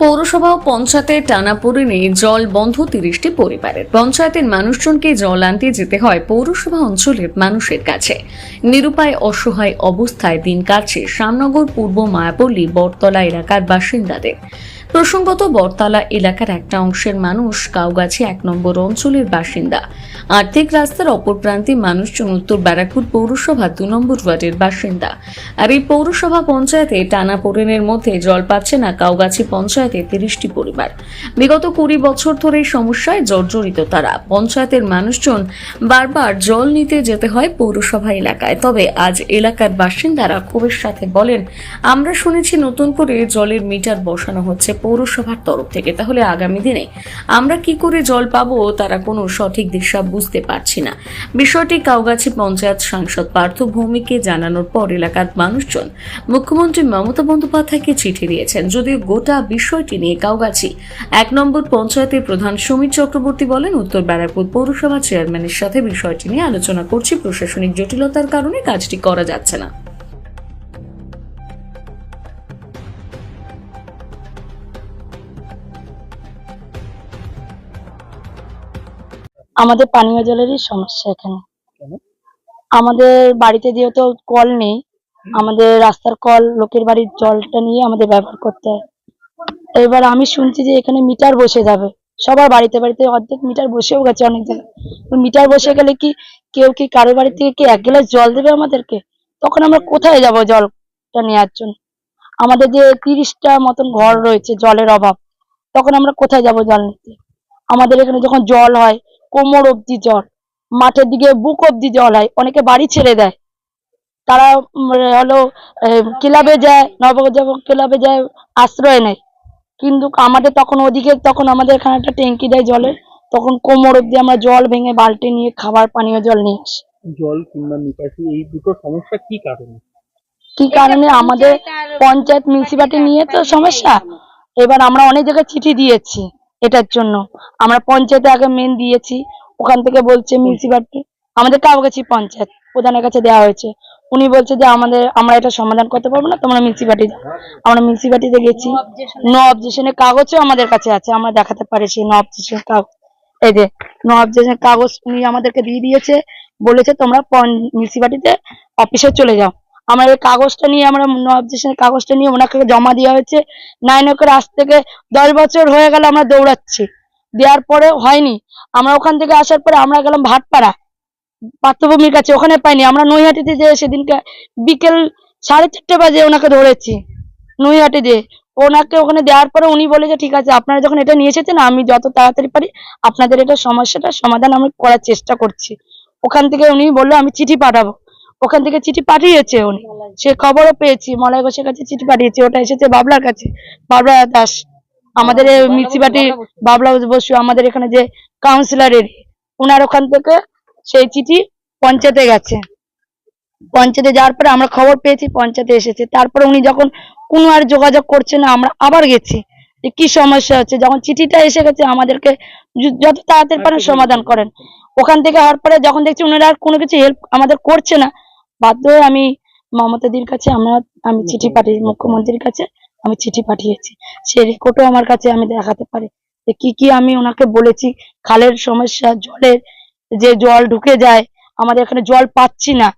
পৌরসভা ও পঞ্চায়েতের টানাপোড়েনে জল বন্ধ তিরিশটি পরিবারের। পঞ্চায়েতের মানুষজনকে জল আনতে যেতে হয় পৌরসভা অঞ্চলের মানুষের কাছে। নিরুপায় অসহায় অবস্থায় দিন কাটছে শ্যামনগর, পূর্ব মায়াপল্লী, বটতলা এলাকার বাসিন্দাদের। প্রসঙ্গত, বটতলা এলাকার একটা অংশের মানুষ কাউগাছি এক নম্বর অঞ্চলের বাসিন্দা। আর্থিক রাস্তার অপর প্রান্তে মানুষজন উত্তর ব্যারাকপুর পৌরসভা দু নম্বর ওয়ার্ডের বাসিন্দা। আর এই পৌরসভা পঞ্চায়েতে টানাপোড়েনের মধ্যে জল পাচ্ছে না কাউগাছি পঞ্চায়েতে তিরিশটি পরিবার। বিগত কুড়ি বছর ধরে সমস্যায় জর্জরিত তারা। পঞ্চায়েতের মানুষজন বারবার জল নিতে যেতে হয় পৌরসভা এলাকায়। তবে আজ এলাকার বাসিন্দারা ক্ষোভের সাথে বলেন, আমরা শুনেছি নতুন করে জলের মিটার বসানো হচ্ছে পৌরসভার তরফ থেকে। তাহলে আগামী দিনে আমরা কি করে জল পাবো? তারা কোনো সঠিক দিশা বুঝতে পারছি না। বিষয়টি কাউগাছি পঞ্চায়েত সাংসদ পার্থ ভৌমিককে জানানোর পর এলাকার মানুষজন মুখ্যমন্ত্রী মমতা বন্দ্যোপাধ্যায়কে চিঠি দিয়েছেন। যদিও গোটা বিষয়টি নিয়ে কাউগাছি। এক নম্বর পঞ্চায়েতের প্রধান সমীর চক্রবর্তী বলেন উত্তর ব্যারাকপুর পৌরসভা চেয়ারম্যানের সাথে বিষয়টি নিয়ে আলোচনা করছি। প্রশাসনিক জটিলতার কারণে কাজটি করা যাচ্ছে না। আমাদের পানীয় জলেরই সমস্যা এখানে। আমাদের বাড়িতে যেহেতু কল নেই আমাদের রাস্তার কল লোকের বাড়ির জলটা নিয়ে আমাদের ব্যবহার করতে হয়। এবার আমি শুনছি যে এখানে মিটার বসে যাবে। সবার বাড়িতে বাড়িতে অর্ধেক মিটার বসেও গেছে অনেক জায়গায় মিটার বসে গেলে কি কেউ কি কারও বাড়ি থেকে কি এক গ্লাস জল দেবে আমাদেরকে? তখন আমরা কোথায় যাব জলটা নেওয়ার জন্য? আমাদের যে তিরিশটা মতন ঘর রয়েছে জলের অভাব, তখন আমরা কোথায় যাব জল নিতে? আমাদের এখানে যখন জল হয়, কোমর অব্দি জল, মাঠের দিকে বুক অব্দি জল হয়, অনেকে বাড়ি ছেড়ে দেয়। তারা হলো ক্লাবে যায় নবজাগরণ ক্লাবে যায়, আশ্রয় নেয়। কিন্তু আমাদের তখন ওদিকে তখন আমাদের এখানে একটা ট্যাঙ্কি দেয় জলের তখন কোমর অব্দি আমরা জল ভেঙে বালতি নিয়ে খাবার পানীয় জল নিয়ে আসি। জল কিংবা নিকাশি এই দুটো সমস্যা কি কারণে? কি কারণে? আমাদের পঞ্চায়েত মিউনিসিপালিটি নিয়ে তো সমস্যা। এবার আমরা অনেক জায়গায় চিঠি দিয়েছি এটার জন্য। আমরা পঞ্চায়েতে আগে মেন দিয়েছি ওখান থেকে বলছে মিউনিসিপালিটি আমাদের কাউগাছি পঞ্চায়েত? প্রধানের কাছে দেওয়া হয়েছে। উনি বলছে যে আমাদের আমরা এটা সমাধান করতে পারব না তোমরা মিউনিসিপালিটি আমরা মিউনিসিপালিটিতে গেছি। নো অবজেকশনের কাগজও আমাদের কাছে আছে আমরা দেখাতে পারি সেই নো অবজেকশনের কাগজ। এই যে নো অবজেকশনের কাগজ উনি আমাদেরকে দিয়ে দিয়েছে বলেছে তোমরা মিউনিসিপালিটিতে অফিসে চলে যাও। আমরা এই কাগজটা নিয়ে আমরা নো অবজেকশনের কাগজটা নিয়ে ওনাকে জমা দেওয়া হয়েছে। নাইন ওকের আজ থেকে দশ বছর হয়ে গেল আমরা দৌড়াচ্ছি। দেওয়ার পরে হয়নি। আমরা ওখান থেকে আসার পরে আমরা গেলাম ভাটপাড়া। পার্থভূমির কাছে, ওখানে পাইনি। আমরা নৈহাটিতে যে সেদিনকে বিকেল সাড়ে চারটে বাজে ওনাকে ধরেছি নৈহাটি যে ওনাকে ওখানে দেওয়ার পরে উনি বলে যে, ঠিক আছে, আপনারা যখন এটা নিয়ে এসেছেন, আমি যত তাড়াতাড়ি পারি, আপনাদের এটা সমস্যাটা সমাধান আমি করার চেষ্টা করছি। ওখান থেকে উনি বলল, আমি চিঠি পাঠাবো। ওখান থেকে চিঠি পাঠিয়েছে উনি। সে খবরও পেয়েছি, মলয় ঘোষের কাছে চিঠি পাঠিয়েছে, ওটা এসেছে বাবলার কাছে। বাবলা দাস, আমাদের মিউনিসিপালিটি বাবলা বসু, আমাদের এখানে যে কাউন্সিলরের ওনার ওখান থেকে সেই চিঠি পঞ্চায়েতে গেছে। পঞ্চায়েতে যাওয়ার পরে আমরা খবর পেয়েছি, পঞ্চায়েতে এসেছে। তারপরে উনি যখন কোনো আর যোগাযোগ করছে না, আমরা আবার গেছি যে কি সমস্যা হচ্ছে। যখন চিঠিটা এসে গেছে, আমাদেরকে যত তাড়াতাড়ি পারেন সমাধান করেন। ওখান থেকে হওয়ার পরে যখন দেখছি ওনারা আর কোনো কিছু হেল্প আমাদের করছে না, বাধ্য হয়ে আমি মমতাদির কাছে, আমরা, আমি চিঠি পাঠিয়েছি মুখ্যমন্ত্রীর কাছে আমি চিঠি পাঠিয়েছি। সেই রেকর্ডও আমার কাছে আমি দেখাতে পারি যে কি কি আমি ওনাকে বলেছি, খালের সমস্যা, জলের যে জল ঢুকে যায় আমাদের এখানে জল পাচ্ছি না।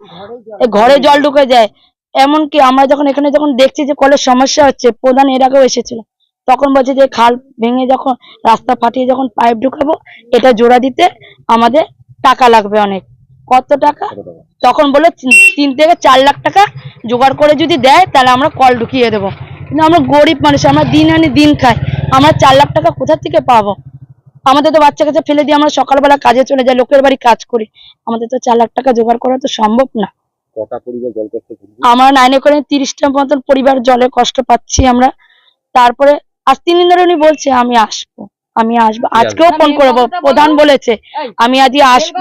এ ঘরে জল ঢুকে যায়। এমনকি আমরা যখন এখানে যখন দেখছি যে কলের সমস্যা হচ্ছে প্রধান এর আগেও এসেছিল। তখন বলছে যে খাল ভেঙে যখন রাস্তা ফাটিয়ে যখন পাইপ ঢুকাবো এটা জোড়া দিতে আমাদের টাকা লাগবে অনেক। কত টাকা? তখন বলে তিন- তিন থেকে চার লাখ টাকা জোগাড় করে যদি দেয় তাহলে আমরা কল ঢুকিয়ে দেবো। কিন্তু আমরা গরিব মানুষ আমরা দিন আনি দিন খাই। আমরা চার লাখ টাকা কোথা থেকে পাবো? আমাদের তো বাচ্চা কাছে ফেলে দিয়ে আমরা সকালবেলা কাজে চলে যাই লোকের বাড়ি কাজ করি। আমাদের তো চার লাখ টাকা জোগাড় করা তো সম্ভব না। কটা পরিবার জল কষ্ট ভুগছে? আমরা নাইনে করে তিরিশটা মতন পরিবার জলে কষ্ট পাচ্ছি আমরা। তারপরে আজ তিন দিন ধরে উনি বলছে আমি আসব আমি আসব। আজকেও ফোন করব প্রধান বলেছে আমি আজকে আসব।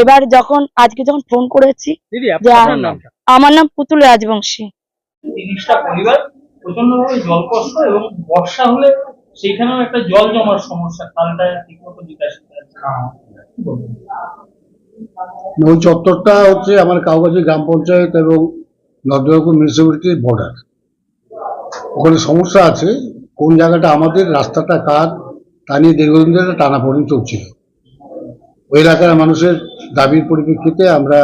এবার যখন আজকে যখন ফোন করেছি যে আমার নাম পুতুল রাজবংশী। তিরিশটা পরিবার? প্রচণ্ড ভাবে জল কষ্ট এবং বর্ষা হলে সেখানেও একটা জল জমার সমস্যা, খালটা ঠিকমতো কি ওই চত্বরটা হচ্ছে আমার কাউগাছি গ্রাম পঞ্চায়েত এবং নর্দপুর মিউনিসিপ্যালিটির বর্ডার ওখানে সমস্যা আছে, কোন জায়গাটা আমাদের, রাস্তাটা কার, তা নিয়ে দীর্ঘদিন ধরে টানাপোড়েন চলছিল। ওই এলাকার মানুষের দাবির পরিপ্রেক্ষিতে আমরা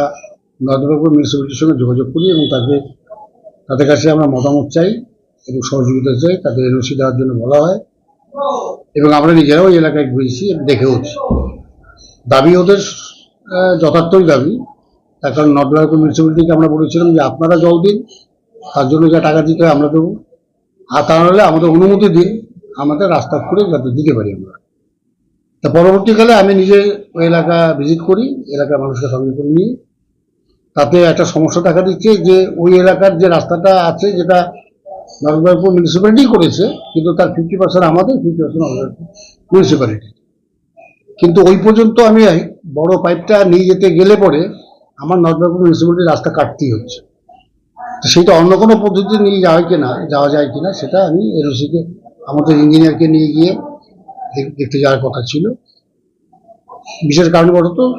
নর্দবাবুর মিউনিসিপ্যালিটির সঙ্গে যোগাযোগ করি এবং তাকে, তাদের কাছে আমরা মতামত চাই। এবং সহযোগিতা চাই, তাদের এনওসি দেওয়ার জন্য বলা হয়। এবং আমরা নিজেরাও এই এলাকায় ঘুরেছি দেখেওছি দাবি ওদের যথার্থই দাবি। তার কারণ নর্দবাবুর মিউনিসিপ্যালিটিকে আমরা বলেছিলাম যে আপনারা জল দিন, তার জন্য যা টাকা দিতে হয় আমরা দেবো। আর তা নাহলে আমাদের অনুমতি দিন, আমাদের রাস্তা করে যাতে দিতে পারি আমরা। তা পরবর্তীকালে আমি নিজে ওই এলাকা ভিজিট করি, এলাকার মানুষকে সঙ্গে করে নিয়ে তাতে একটা সমস্যা দেখা দিচ্ছে যে ওই এলাকার যে রাস্তাটা আছে, যেটা নরসিংদীপুর মিউনিসিপ্যালিটি করেছে, কিন্তু তার ফিফটি পার্সেন্ট আমাদের ফিফটি পার্সেন্ট মিউনিসিপ্যালিটি কিন্তু ওই পর্যন্ত আমি বড় পাইপটা নিয়ে যেতে গেলে পরে আমার নর্দবাবুর মিউনিসিপ্যালিটির রাস্তা কাটতেই হচ্ছে। তো সেটা অন্য কোনো পদ্ধতি নিয়ে যাওয়া হয় কিনা, যাওয়া যায় কিনা, সেটা আমি এনওসিকে আমাদের ইঞ্জিনিয়ারকে নিয়ে গিয়ে দেখ- দেখতে যাওয়ার কথা ছিল। বিশেষ কারণবশত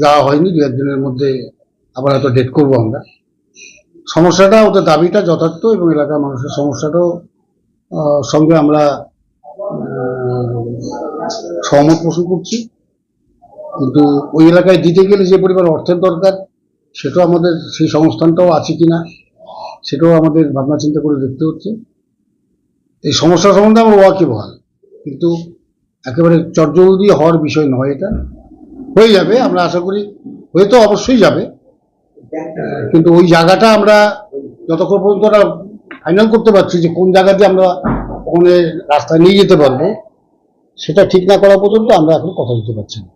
যাওয়া হয়নি দু একদিনের মধ্যে আবার হয়তো ডেট করব আমরা। সমস্যাটা, ওদের দাবিটা যথার্থ এবং এলাকার মানুষের সমস্যাটাও সঙ্গে আমরা সহমত পোষণ করছি। কিন্তু ওই এলাকায় দিতে গেলে যে পরিমাণ অর্থের দরকার, সেটাও আমাদের, সেই সংস্থানটাও আছে কি না সেটাও আমাদের ভাবনা চিন্তা করে দেখতে হচ্ছে। এই সমস্যা সম্বন্ধে আমরা ওয়াকিবহাল, কিন্তু একেবারে চটজলদি হওয়ার বিষয় নয় এটা। হয়ে যাবে, আমরা আশা করি, হয়ে তো অবশ্যই যাবে। কিন্তু ওই জায়গাটা আমরা যতক্ষণ পর্যন্ত ফাইনাল করতে পারছি যে কোন জায়গা দিয়ে আমরা ওখানে রাস্তা নিয়ে যেতে পারব, সেটা ঠিক না করা পর্যন্ত আমরা এখন কথা দিতে পারছি না।